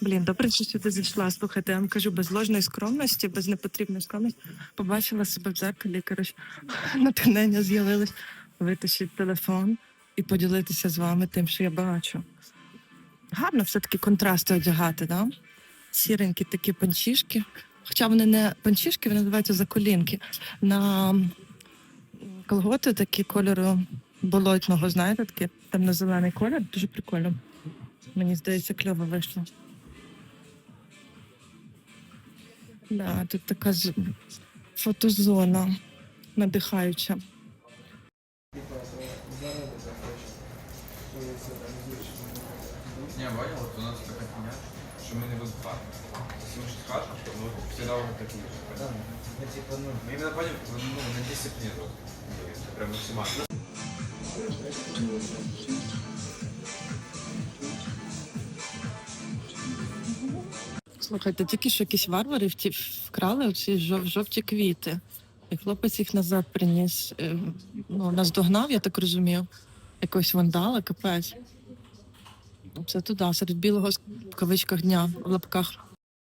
Блін, добре, що сюди зайшла. Слухайте, я вам кажу, без ложної скромності, без непотрібної скромності. Побачила себе в дзеркалі, коротше, натхнення з'явилось. Витащити телефон і поділитися з вами тим, що я бачу. Гарно все-таки контрасти одягати, да? Сіренькі такі панчішки. Хоча вони не панчішки, вони називаються заколінки. На колготи такі кольору болотного, знаєте, такі темно-зелений колір, дуже прикольно. Мені здається, кльово вийшло. Да, тут така з- фотозона надихаюча. Не, понял, вот у нас такая хуйня, что мы не выступаем. Если мы что скажем, то мы всегда уже такие же. Да, ну, типа, ну, Мы именно понял, ну, на дисциплину. Это Прям максимально. Слухайте, тільки що якісь варвари вті- вкрали ці жов, жовті квіти. І хлопець їх назад приніс. Е, Ну, наздогнав, я так розумію. Якогось вандала, капець. Це туди, серед білого в кавичках дня в лапках.